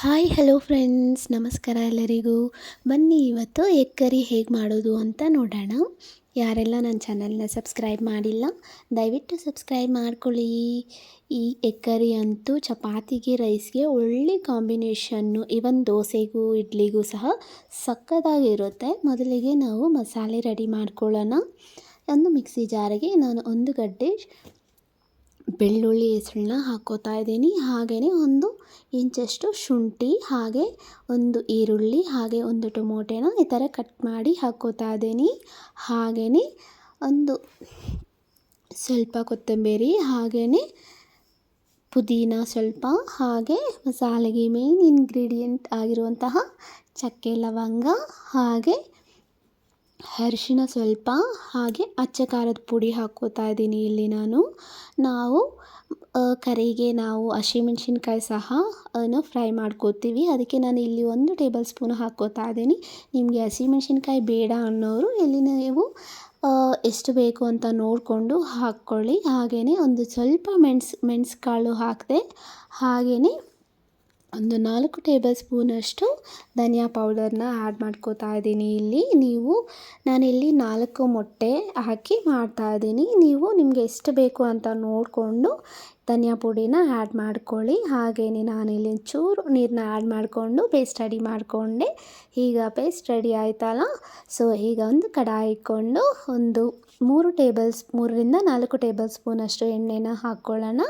Hi, hello friends. ನಮಸ್ಕಾರ ಎಲ್ಲರಿಗೂ. ಬನ್ನಿ, ಇವತ್ತು ಎಗ್ ಕರಿ ಹೇಗೆ ಮಾಡೋದು ಅಂತ ನೋಡೋಣ. ಯಾರೆಲ್ಲ ನನ್ನ ಚಾನಲ್ನ ಸಬ್ಸ್ಕ್ರೈಬ್ ಮಾಡಿಲ್ಲ, ದಯವಿಟ್ಟು ಸಬ್ಸ್ಕ್ರೈಬ್ ಮಾಡ್ಕೊಳ್ಳಿ. ಈ ಎಗ್ ಕರಿ ಅಂತೂ ಚಪಾತಿಗೆ, ರೈಸ್ಗೆ ಒಳ್ಳೆ ಕಾಂಬಿನೇಷನ್ನು ಇವನ್ ದೋಸೆಗೂ, ಇಡ್ಲಿಗೂ ಸಹ ಸಕ್ಕತ್ತಾಗಿರುತ್ತೆ. ಮೊದಲಿಗೆ ನಾವು ಮಸಾಲೆ ರೆಡಿ ಮಾಡ್ಕೊಳ್ಳೋಣ. ಒಂದು ಮಿಕ್ಸಿ ಜಾರಿಗೆ ನಾನು ಒಂದು ಗಡ್ಡೆ ಬೆಳ್ಳುಳ್ಳಿ ಹೆಸರನ್ನ ಹಾಕ್ಕೋತಾ ಇದ್ದೀನಿ. ಹಾಗೆಯೇ ಒಂದು ಇಂಚಷ್ಟು ಶುಂಠಿ, ಹಾಗೆ ಒಂದು ಈರುಳ್ಳಿ, ಹಾಗೆ ಒಂದು ಟೊಮೊಟೆನ ಈ ಥರ ಕಟ್ ಮಾಡಿ ಹಾಕ್ಕೋತಾ ಇದ್ದೀನಿ. ಹಾಗೆಯೇ ಒಂದು ಸ್ವಲ್ಪ ಕೊತ್ತಂಬರಿ ಹಾಗೆಯೇ ಪುದೀನ ಸ್ವಲ್ಪ, ಹಾಗೆ ಮಸಾಲೆಗೆ ಮೇಯ್ನ್ ಇಂಗ್ರೀಡಿಯೆಂಟ್ ಆಗಿರುವಂತಹ ಚಕ್ಕೆ ಲವಂಗ, ಹಾಗೆ ಅರಿಶಿಣ ಸ್ವಲ್ಪ ಹಾಗೆ ಅಚ್ಚ ಖಾರದ ಪುಡಿ ಹಾಕ್ಕೋತಾ ಇದ್ದೀನಿ ಇಲ್ಲಿ ನಾನು. ನಾವು ಕರಿಗೆ ನಾವು ಹಸಿಮೆಣ್ಸಿನ್ಕಾಯಿ ಸಹ, ಅನ್ನು ಫ್ರೈ ಮಾಡ್ಕೋತೀವಿ. ಅದಕ್ಕೆ ನಾನು ಇಲ್ಲಿ ಒಂದು ಟೇಬಲ್ ಸ್ಪೂನ್ ಹಾಕ್ಕೋತಾ ಇದ್ದೀನಿ. ನಿಮಗೆ ಹಸಿಮೆಣ್ಸಿನ್ಕಾಯಿ ಬೇಡ ಅನ್ನೋರು ಇಲ್ಲಿ ನೀವು ಎಷ್ಟು ಬೇಕು ಅಂತ ನೋಡಿಕೊಂಡು ಹಾಕ್ಕೊಳ್ಳಿ. ಹಾಗೆಯೇ ಒಂದು ಸ್ವಲ್ಪ ಮೆಣಸು ಮೆಣಸು ಕಾಳು ಹಾಕಿದೆ ಹಾಗೆಯೇ ಒಂದು ನಾಲ್ಕು ಟೇಬಲ್ ಸ್ಪೂನಷ್ಟು ಧನಿಯಾ ಪೌಡರ್ನ ಆ್ಯಡ್ ಮಾಡ್ಕೋತಾ ಇದ್ದೀನಿ. ಇಲ್ಲಿ ನೀವು, ನಾನಿಲ್ಲಿ ನಾಲ್ಕು ಮೊಟ್ಟೆ ಹಾಕಿ ಮಾಡ್ತಾ ಇದ್ದೀನಿ. ನೀವು ನಿಮಗೆ ಎಷ್ಟು ಬೇಕು ಅಂತ ನೋಡಿಕೊಂಡು ಧನಿಯಾ ಪುಡಿನ ಆ್ಯಡ್ ಮಾಡ್ಕೊಳ್ಳಿ. ಹಾಗೆಯೇ ನಾನಿಲ್ಲಿ ಚೂರು ನೀರನ್ನ ಆ್ಯಡ್ ಮಾಡಿಕೊಂಡು ಪೇಸ್ಟ್ ರೆಡಿ ಮಾಡಿಕೊಂಡೆ. ಈಗ ಪೇಸ್ಟ್ ರೆಡಿ ಆಯ್ತಲ್ಲ? ಸೊ, ಈಗ ಒಂದು ಕಡಾಯಿ ಇಟ್ಕೊಂಡು ಒಂದು ಮೂರು ಟೇಬಲ್ಸ್, ಮೂರರಿಂದ ನಾಲ್ಕು ಟೇಬಲ್ ಸ್ಪೂನಷ್ಟು ಎಣ್ಣೆನ ಹಾಕ್ಕೊಳ್ಳೋಣ.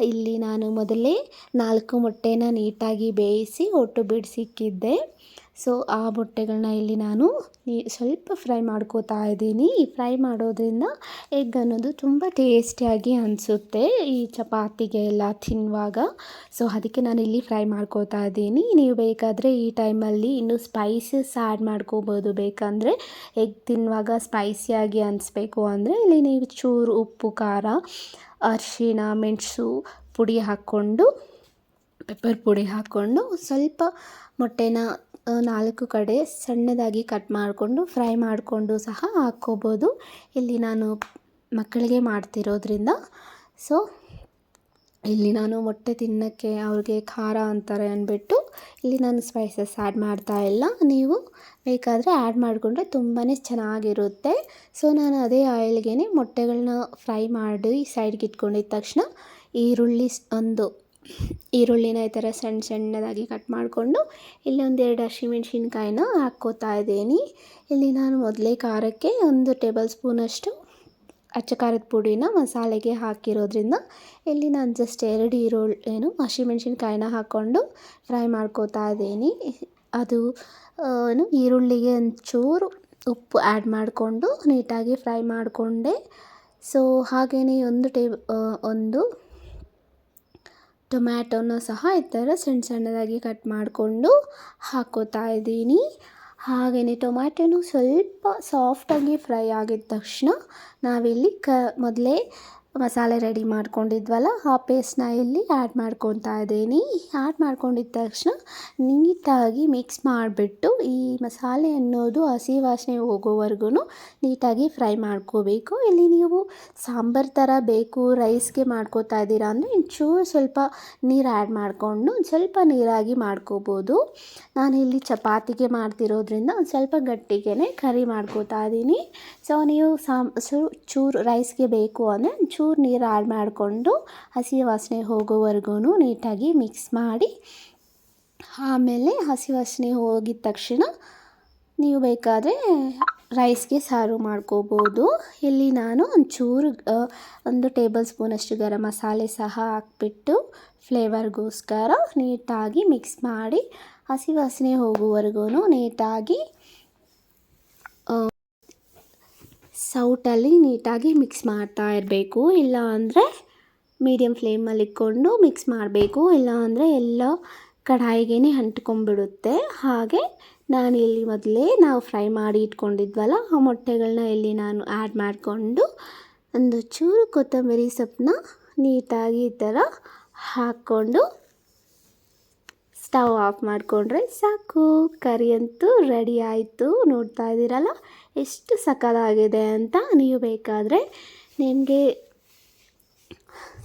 ಇಲ್ಲಿ ನಾನು ಮೊದಲೇ ನಾಲ್ಕು ಮೊಟ್ಟೆನ ನೀಟಾಗಿ ಬೇಯಿಸಿ ಒಟ್ಟು ಬಿಡಿಸಿಕ್ಕಿದ್ದೆ. ಸೊ ಆ ಮೊಟ್ಟೆಗಳನ್ನ ಇಲ್ಲಿ ನಾನು ಸ್ವಲ್ಪ ಫ್ರೈ ಮಾಡ್ಕೋತಾ ಇದ್ದೀನಿ. ಈ ಫ್ರೈ ಮಾಡೋದ್ರಿಂದ ಎಗ್ ಅನ್ನೋದು ತುಂಬ ಟೇಸ್ಟಿಯಾಗಿ ಅನಿಸುತ್ತೆ. ಈ ಚಪಾತಿಗೆ ಎಲ್ಲ ತಿನ್ನುವಾಗ. ಸೊ ಅದಕ್ಕೆ ನಾನು ಇಲ್ಲಿ ಫ್ರೈ ಮಾಡ್ಕೋತಾ ಇದ್ದೀನಿ. ನೀವು ಬೇಕಾದರೆ ಈ ಟೈಮಲ್ಲಿ ಇನ್ನೂ ಸ್ಪೈಸಸ್ ಆ್ಯಡ್ ಮಾಡ್ಕೋಬೋದು. ಬೇಕಂದರೆ ಎಗ್ ತಿನ್ನುವಾಗ ಸ್ಪೈಸಿಯಾಗಿ ಅನಿಸ್ಬೇಕು ಅಂದರೆ ಇಲ್ಲಿ ನೀವು ಚೂರು ಉಪ್ಪು, ಖಾರ, ಅರಿಶಿಣ, ಮೆಣಸು ಪುಡಿ ಹಾಕ್ಕೊಂಡು, ಪೆಪ್ಪರ್ ಪುಡಿ ಹಾಕ್ಕೊಂಡು ಸ್ವಲ್ಪ ಮೊಟ್ಟೆನ ನಾಲ್ಕು ಕಡೆ ಸಣ್ಣದಾಗಿ ಕಟ್ ಮಾಡಿಕೊಂಡು ಫ್ರೈ ಮಾಡಿಕೊಂಡು ಸಹ ಹಾಕ್ಕೋಬೋದು. ಇಲ್ಲಿ ನಾನು ಮಕ್ಕಳಿಗೆ ಮಾಡ್ತಿರೋದ್ರಿಂದ. ಸೊ ಇಲ್ಲಿ ನಾನು ಮೊಟ್ಟೆ ತಿನ್ನೋಕ್ಕೆ ಅವ್ರಿಗೆ ಖಾರ ಅಂತಾರೆ ಅಂದ್ಬಿಟ್ಟು ಇಲ್ಲಿ ನಾನು ಸ್ಪೈಸಸ್ ಆ್ಯಡ್ ಮಾಡ್ತಾ ಇಲ್ಲ. ನೀವು ಬೇಕಾದರೆ ಆ್ಯಡ್ ಮಾಡಿಕೊಂಡ್ರೆ ತುಂಬಾ ಚೆನ್ನಾಗಿರುತ್ತೆ. ಸೊ ನಾನು ಅದೇ ಆಯಿಲ್ಗೆ ಮೊಟ್ಟೆಗಳನ್ನ ಫ್ರೈ ಮಾಡಿ ಸೈಡ್ಗೆ ಇಟ್ಕೊಂಡಿದ್ದ ತಕ್ಷಣ ಈರುಳ್ಳಿ ಒಂದು ಈರುಳ್ಳಿನ ಈ ಥರ ಸಣ್ಣ ಸಣ್ಣದಾಗಿ ಕಟ್ ಮಾಡಿಕೊಂಡು ಇಲ್ಲಿ ಒಂದೆರಡು ಹಸಿಮೆಣ್ಸಿನ್ಕಾಯಿನ ಹಾಕ್ಕೋತಾ ಇದ್ದೀನಿ. ಇಲ್ಲಿ ನಾನು ಮೊದಲೇ ಖಾರಕ್ಕೆ ಒಂದು ಟೇಬಲ್ ಸ್ಪೂನಷ್ಟು ಅಚ್ಚ ಖಾರದ ಪುಡಿನ ಮಸಾಲೆಗೆ ಹಾಕಿರೋದ್ರಿಂದ ಇಲ್ಲಿ ನಾನು ಜಸ್ಟ್ ಎರಡು ಈರುಳ್ಳಿ, ಏನು, ಹಸಿಮೆಣ್ಸಿನ್ಕಾಯಿನ ಹಾಕ್ಕೊಂಡು ಫ್ರೈ ಮಾಡ್ಕೋತಾ ಇದ್ದೀನಿ. ಅದು ಏನು, ಈರುಳ್ಳಿಗೆ ಒಂಚೂರು ಉಪ್ಪು ಆ್ಯಡ್ ಮಾಡಿಕೊಂಡು ನೀಟಾಗಿ ಫ್ರೈ ಮಾಡಿಕೊಂಡೆ. ಸೊ, ಹಾಗೆಯೇ ಒಂದು ಟೇಬ್ ಒಂದು ಟೊಮ್ಯಾಟೊನ ಸಹ ಈ ಥರ ಸಣ್ಣ ಸಣ್ಣದಾಗಿ ಕಟ್ ಮಾಡಿಕೊಂಡು ಹಾಕೋತಾ ಇದ್ದೀನಿ. ಹಾಗೆಯೇ ಟೊಮ್ಯಾಟೊನು ಸ್ವಲ್ಪ ಸಾಫ್ಟಾಗಿ ಫ್ರೈ ಆಗಿದ ತಕ್ಷಣ ನಾವಿಲ್ಲಿ ಕ ಮೊದಲೇ ಮಸಾಲೆ ರೆಡಿ ಮಾಡ್ಕೊಂಡಿದ್ವಲ್ಲ, ಆ ಪೇಸ್ಟ್ನ ಇಲ್ಲಿ ಆ್ಯಡ್ ಮಾಡ್ಕೊತಾ ಇದ್ದೀನಿ. ಆ್ಯಡ್ ಮಾಡ್ಕೊಂಡಿದ್ದ ತಕ್ಷಣ ನೀಟಾಗಿ ಮಿಕ್ಸ್ ಮಾಡಿಬಿಟ್ಟು ಈ ಮಸಾಲೆ ಅನ್ನೋದು ಹಸಿ ವಾಸನೆ ಹೋಗೋವರೆಗೂ ನೀಟಾಗಿ ಫ್ರೈ ಮಾಡ್ಕೋಬೇಕು. ಇಲ್ಲಿ ನೀವು ಸಾಂಬಾರು ಥರ ಬೇಕು ರೈಸ್ಗೆ ಮಾಡ್ಕೋತಾ ಇದ್ದೀರಾ ಅಂದರೆ ಇಂಚೂರು ಸ್ವಲ್ಪ ನೀರು ಆ್ಯಡ್ ಮಾಡಿಕೊಂಡು ಸ್ವಲ್ಪ ನೀರಾಗಿ ಮಾಡ್ಕೋಬೋದು. ನಾನು ಇಲ್ಲಿ ಚಪಾತಿಗೆ ಮಾಡ್ತಿರೋದ್ರಿಂದ ಒಂದು ಸ್ವಲ್ಪ ಗಟ್ಟಿಗೆ ಕರಿ ಮಾಡ್ಕೋತಾ ಇದ್ದೀನಿ. ಸೊ ನೀವು ಸಾಮ್ ಚೂರು ರೈಸ್ಗೆ ಬೇಕು ಅಂದರೆ ಚೂರು ಚೂರು ನೀರು ಹಾಳು ಮಾಡಿಕೊಂಡು ಹಸಿ ವಾಸನೆ ಹೋಗೋವರೆಗೂ ನೀಟಾಗಿ ಮಿಕ್ಸ್ ಮಾಡಿ ಆಮೇಲೆ ಹಸಿ ವಾಸನೆ ಹೋಗಿದ ತಕ್ಷಣ ನೀವು ಬೇಕಾದರೆ ರೈಸ್ಗೆ ಸಾರು ಮಾಡ್ಕೋಬೋದು. ಇಲ್ಲಿ ನಾನು ಒಂಚೂರು ಒಂದು ಟೇಬಲ್ ಸ್ಪೂನಷ್ಟು ಗರಂ ಮಸಾಲೆ ಸಹ ಹಾಕ್ಬಿಟ್ಟು ಫ್ಲೇವರ್ಗೋಸ್ಕರ ನೀಟಾಗಿ ಮಿಕ್ಸ್ ಮಾಡಿ ಹಸಿ ವಾಸನೆ ಹೋಗುವವರೆಗೂ ನೀಟಾಗಿ ಸೌಟಲ್ಲಿ ನೀಟಾಗಿ ಮಿಕ್ಸ್ ಮಾಡ್ತಾ ಇರಬೇಕು. ಇಲ್ಲ ಅಂದರೆ ಮೀಡಿಯಮ್ ಫ್ಲೇಮಲ್ಲಿ ಇಟ್ಕೊಂಡು ಮಿಕ್ಸ್ ಮಾಡಬೇಕು. ಇಲ್ಲ ಅಂದರೆ ಎಲ್ಲ ಕಡಾಯಿಗೆ ಅಂಟ್ಕೊಂಡ್ಬಿಡುತ್ತೆ. ಹಾಗೆ ನಾನು ಇಲ್ಲಿ ಮೊದಲೇ ನಾವು ಫ್ರೈ ಮಾಡಿ ಇಟ್ಕೊಂಡಿದ್ವಲ್ಲ, ಆ ಮೊಟ್ಟೆಗಳನ್ನ ಇಲ್ಲಿ ನಾನು ಆ್ಯಡ್ ಮಾಡಿಕೊಂಡು ಒಂದು ಚೂರು ಕೊತ್ತಂಬರಿ ಸೊಪ್ಪನ್ನ ನೀಟಾಗಿ ಈ ಥರ ಹಾಕ್ಕೊಂಡು ಸ್ಟವ್ ಆಫ್ ಮಾಡಿಕೊಂಡ್ರೆ ಸಾಕು. ಕರಿ ಅಂತೂ ರೆಡಿ ಆಯಿತು. ನೋಡ್ತಾ ಇದ್ದೀರಲ್ಲ? ಎಷ್ಟು ಸಕ್ಕತ್ತಾಗಿದೆ ಅಂತ ನೀವು ಬೇಕಾದರೆ ನಿಮಗೆ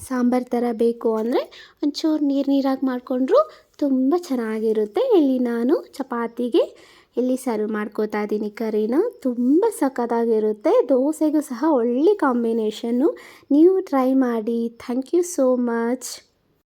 ಸಾಂಬಾರು ಥರ ಬೇಕು ಅಂದರೆ ಒಂಚೂರು ನೀರು ನೀರಾಗಿ ಮಾಡಿಕೊಂಡ್ರು ತುಂಬ ಚೆನ್ನಾಗಿರುತ್ತೆ. ಇಲ್ಲಿ ನಾನು ಚಪಾತಿಗೆ ಇಲ್ಲಿ ಸರ್ವ್ ಮಾಡ್ಕೋತಾ ಇದ್ದೀನಿ ಕರಿನ. ತುಂಬ ಸಖತ್ತಾಗಿರುತ್ತೆ. ದೋಸೆಗೂ ಸಹ ಒಳ್ಳೆ ಕಾಂಬಿನೇಷನ್ನು ನೀವು ಟ್ರೈ ಮಾಡಿ. Thank you so much